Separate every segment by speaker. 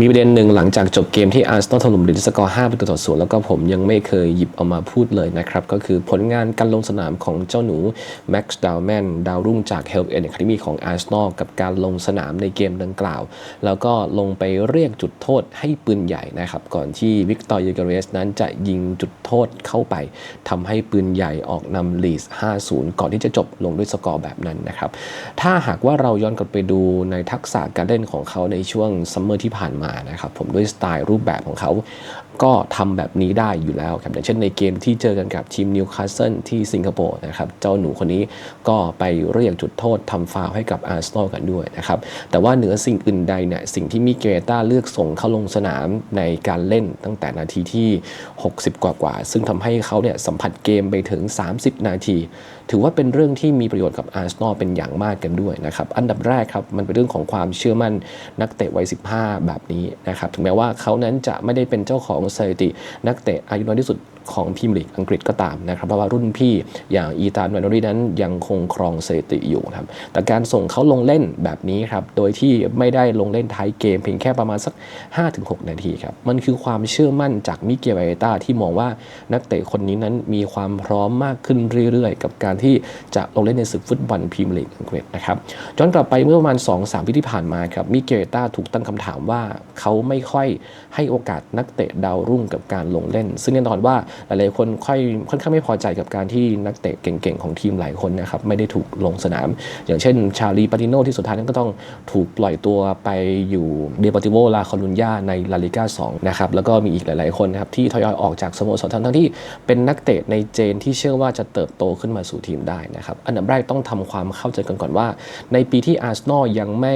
Speaker 1: มีประเด็นหนึ่งหลังจากจบเกมที่อาร์เซนอลถล่มลิดสกอร์5ประตูต่อศูนย์แล้วก็ผมยังไม่เคยหยิบเอามาพูดเลยนะครับ ก็คือผลงานการลงสนามของเจ้าหนูแม็กซ์ดาวแมนดาวรุ่งจาก Help End Academy ของอาร์เซนอลกับการลงสนามในเกมดังกล่าว แล้วก็ลงไปเรียกจุดโทษให้ปืนใหญ่นะครับก่อนที่วิกตอร์ยูเกเรสนั้นจะยิงจุดโทษเข้าไปทำให้ปืนใหญ่ออกนำลีส5-0 ก่อนที่จะจบลงด้วยสกอร์แบบนั้นนะครับถ้าหากว่าเราย้อนกลับไปดูในทักษะการเล่นของเขาในช่วงซัมเมอร์ที่ผ่านมานะครับผมด้วยสไตล์รูปแบบของเขา ก็ทำแบบนี้ได้อยู่แล้วครับอย่างเช่นในเกมที่เจอกันกับทีมนิวคาสเซิลที่สิงคโปร์นะครับเจ้าหนูคนนี้ก็ไปเรียกจุดโทษทำฟาวให้กับอาร์เซนอลกันด้วยนะครับแต่ว่าเหนือสิ่งอื่นใดเนี่ยสิ่งที่มิเกต้าเลือกส่งเข้าลงสนามในการเล่นตั้งแต่นาทีที่ 60 กว่ากว่า ซึ่งทำให้เขาเนี่ยสัมผัสเกมไปถึง 30 นาที ถือว่าเป็นเรื่องที่มีประโยชน์กับอาร์เซนอลเป็นอย่างมากกันด้วยนะครับอันดับแรกครับมันเป็นเรื่องของความเชื่อมั่นนักเตะวัย 15 แบบนี้นะครับถึงแม้ว่าเขานั้นจะไม่ได้เป็นเจ้าของสถิติ นักเตะอายุน้อยที่สุดของพรีเมียร์ลีกอังกฤษก็ตามนะครับเพราะว่ารุ่นพี่อย่างอีธานแวนโนรีนั้นยังคงครองสถิติอยู่ครับแต่การส่งเขาลงเล่นแบบนี้ครับโดยที่ไม่ได้ลงเล่นท้ายเกมเพียงแค่ประมาณสัก 5-6 นาทีครับมันคือความเชื่อมั่นจากมิเกลไอต้าที่มองว่านักเตะคนนี้นั้นมีความพร้อมมากขึ้นเรื่อยๆ กับการที่จะลงเล่นในศึกฟุตบอลพรีเมียร์ลีกอังกฤษนะครับย้อนกลับไปเมื่อประมาณ 2-3ปีที่ผ่านมาครับมิเกลไอต้าถูกตั้งคำถามว่าเขาไม่ค่อยให้โอกาสนักเตะดาวรุ่งกับการลงเล่น ซึ่งแน่นอนว่าหลายๆคนค่อยค่อนข้างไม่พอใจกับการที่นักเตะเก่งๆ ของทีมหลายคนนะครับไม่ได้ถูกลงสนาม อย่างเช่น ชาลีปาติโนที่สุดท้ายนั้นก็ต้องถูกปล่อยตัวไปอยู่เดป o ติโวลาคอลุญญาในลาลิก้า2นะครับแล้วก็มีอีกหลายๆคนนะครับที่ทยอยออกจากสโมสรทั้งที่เป็นนักเตะในเจนที่เชื่อว่าจะเติบโตขึ้นมาสู่ทีมได้นะครับอันดับแรกต้องทำความเข้าใจกันก่อนว่า ในปีที่อาร์เซนอลยังไม่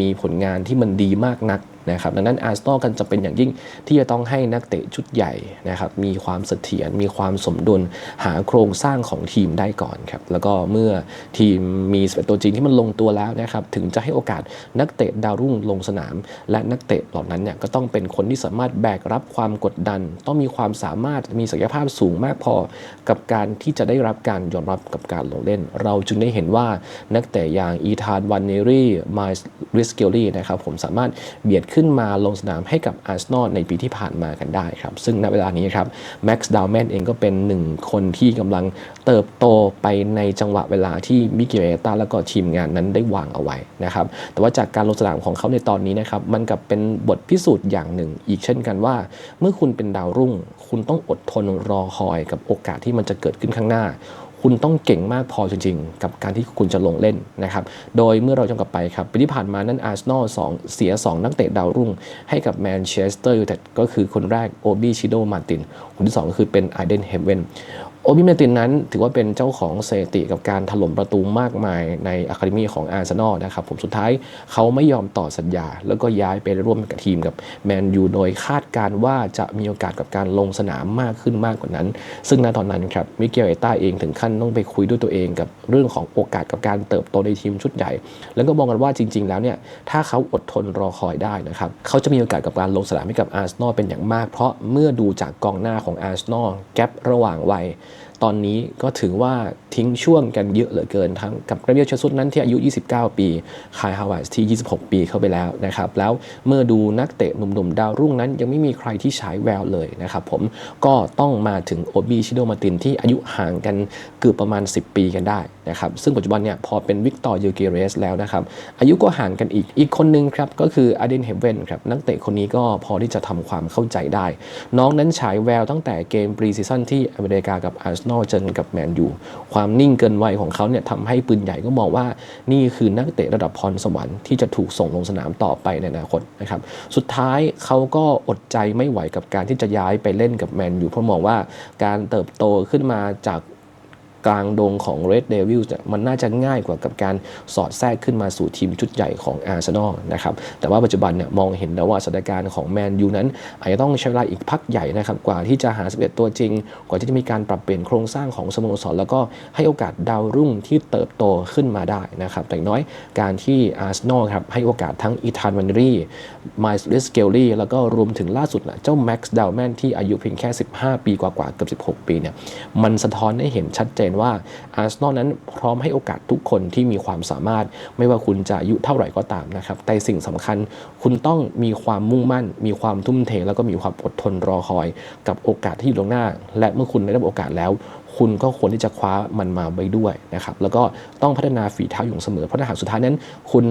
Speaker 1: มีผลงานที่มันดีมากนัก นะครับดังนั้นอาร์เซนอลกันจะเป็นอย่างยิ่งที่จะต้องให้นักเตะชุดใหญ่นะครับมีความเสถียรมีความสมดุลหาโครงสร้างของทีมได้ก่อนครับแล้วก็เมื่อทีมมีสเปตัวจริงที่มันลงตัวแล้วนะครับถึงจะให้โอกาสนักเตะดาวรุ่งลงสนาม และนักเตะเหล่านั้นเนี่ยก็ต้องเป็นคนที่สามารถแบกรับความกดดัน ต้องมีความสามารถมีศักยภาพสูงมากพอ กับการที่จะได้รับการยอมรับกับการลงเล่น เราจึงได้เห็นว่านักเตะอย่างอีธานวันเนรี่มายริสเกลลี่นะครับผมสามารถเบียดขึ้นึ้นมาลงสนามให้กับอาร์เซนอลในปีที่ผ่านมากันได้ครับ ซึ่งณเวลานี้ครับแม็กซ์ดาวแมนเองก็เป็นหนึ่งคนที่กำลังเติบโตไปในจังหวะเวลาที่มิเกลเอต้าแล้วก็ทีมงานนั้นได้วางเอาไว้นะครับ แต่ว่าจากการลงสนามของเขาในตอนนี้นะครับ มันกับเป็นบทพิสูจน์อย่างหนึ่ง อีกเช่นกันว่า เมื่อคุณเป็นดาวรุ่ง คุณต้องอดทนรอคอยกับโอกาสที่มันจะเกิดขึ้นข้างหน้า คุณต้องเก่งมากพอจริงๆ กับการที่คุณจะลงเล่นนะครับ โดยเมื่อเราจงกลับไปครับปีที่ผ่านมานั้นอาร์เซนอลสองเสีย 2 นักเตะดาวรุ่ง ให้กับแมนเชสเตอร์ยูไนเต็ดก็คือคนแรกโอบีชิโดมาตินคนที่ 2 ก็คือเป็นไอเดนเฮเวน อบิเมตินนั้นถือว่าเป็นเจ้าของเสถิติกับการถล่มประตูมากมายในอะคาเดมีของอาร์เซนอลนะครับผมสุดท้ายเขาไม่ยอมต่อสัญญา แล้วก็ย้ายไปร่วมกับทีมกับแมนยูโดยคาดการ์ว่าจะมีโอกาสกับการลงสนามมากขึ้นมากกว่านั้น ซึ่งณตอนนั้นครับมิเกลเอต้าเองถึงขั้นต้องไปคุยด้วยตัวเองกับเรื่องของโอกาสกับการเติบโตในทีมชุดใหญ่ แล้วก็มองกันว่าจริง ๆ แล้วเนี่ยถ้าเขาอดทนรอคอยได้นะครับเขาจะมีโอกาสกับการลงสนามให้กับอาร์เซนอลเป็นอย่างมาก เพราะเมื่อดูจากกองหน้าของอาร์เซนอลแกประหว่างวัย ตอนนี้ก็ถือว่าทิ้งช่วงกันเยอะเหลือเกินทั้งกับกราเบียลเชสุดนั้นที่อายุ 29 ปีคายฮาวาสที่ 26 ปีเข้าไปแล้วนะครับแล้วเมื่อดูนักเตะหนุ่มๆดาวรุ่งนั้น ยังไม่มีใครที่ฉายแววเลยนะครับผมก็ต้องมาถึงโอบีชิโดมาตินที่อายุห่างกันเกือบประมาณ 10 ปีกันได้ นะครับซึ่งปัจจุบันเนี่ยพอเป็นวิกตอร์ยูเกเรสแล้วนะครับอายุก็ห่างกันอีกอีกคนนึงครับก็คืออาเดนเฮเวนครับนักเตะคนนี้ก็พอที่จะทำความเข้าใจได้ น้องนั้นฉายแววตั้งแต่เกมปรีซีซั่นที่อเมริกากับอาร์เซนอลเจอกับแมนยูความนิ่งเกินวัยของเขาเนี่ยทำให้ปืนใหญ่ก็มองว่านี่คือนักเตะระดับพรสวรรค์ที่จะถูกส่งลงสนามต่อไปในอนาคตนะครับสุดท้ายเขาก็อดใจไม่ไหวกับการที่จะย้ายไปเล่นกับแมนยูเพราะมองว่าการเติบโตขึ้นมาจาก กลางดงของ Red Devils เนี่ยมันน่าจะง่ายกว่ากับการสอดแทรกขึ้นมาสู่ทีมชุดใหญ่ของอาร์เซนอลนะครับแต่ว่าปัจจุบันเนี่ยมองเห็นแล้วว่าสถานการณ์ของแมนยูนั้นอาจจะต้องใช้เวลาอีกพักใหญ่นะครับกว่าที่จะหา 11 ตัวจริง กว่าที่จะมีการปรับเปลี่ยนโครงสร้างของสโมสรแล้วก็ให้โอกาสดาวรุ่งที่เติบโตขึ้นมาได้นะครับแต่น้อยการที่อาร์เซนอลครับให้โอกาสทั้งอีธานวันรีไมล์ลิสเกลลี่แล้วก็รวมถึงล่าสุดนะเจ้าแม็กซ์ดาวแมนที่อายุเพียงแค่ 15 ปีกว่าๆเกือบ16 ปีเนี่ยมันสะท้อนให้เห็นชัดเจนว่าอาร์เซนอลนั้นพร้อมให้โอกาสทุกคนที่มีความสามารถ ไม่ว่าคุณจะอายุเท่าไหร่ก็ตามนะครับแต่สิ่งสำคัญคุณต้องมีความมุ่งมั่น มีความทุ่มเท แล้วก็มีความอดทนรอคอย กับโอกาสที่อยู่ตรงหน้า และเมื่อคุณได้รับโอกาสแล้วคุณก็ควรที่จะคว้ามันมาไว้ด้วยนะครับ แล้วก็ต้องพัฒนาฝีเท้าอยู่เสมอ เพราะถ้าหากสุดท้ายนั้น คุณ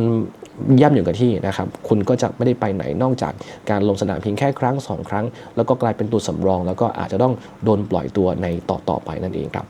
Speaker 1: ย่ำอยู่กับที่นะครับ คุณก็จะไม่ได้ไปไหนนอกจากการลงสนามเพียงแค่ครั้งสองครั้ง แล้วก็กลายเป็นตัวสำรอง แล้วก็อาจจะต้องโดนปล่อยตัวในต่อๆไปนั่นเองครับ